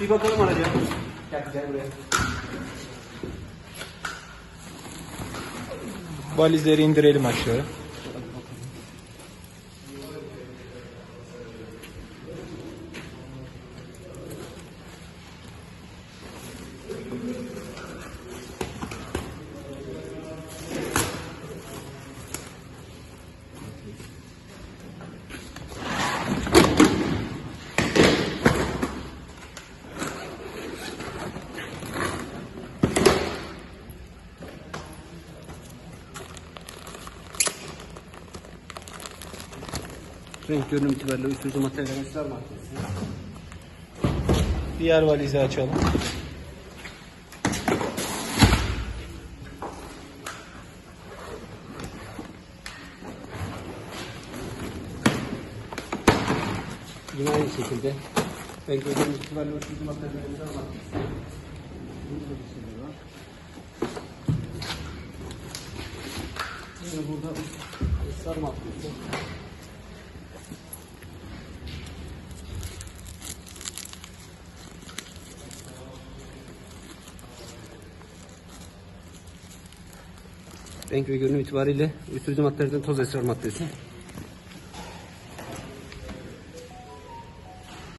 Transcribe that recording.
Bir bakalım araca. Gel gel buraya. Valizleri indirelim aşağı. Renk görünüm itibariyle uyuşturucu maddeler esrar maddesi. Diğer valizi açalım. Yine aynı şekilde. Renk görünüm itibariyle uyuşturucu maddeler esrar maddesi. Yine burada esrar maddesi. Renk ve görünüm itibariyle uyuşturucu maddelerden toz esrar maddesi.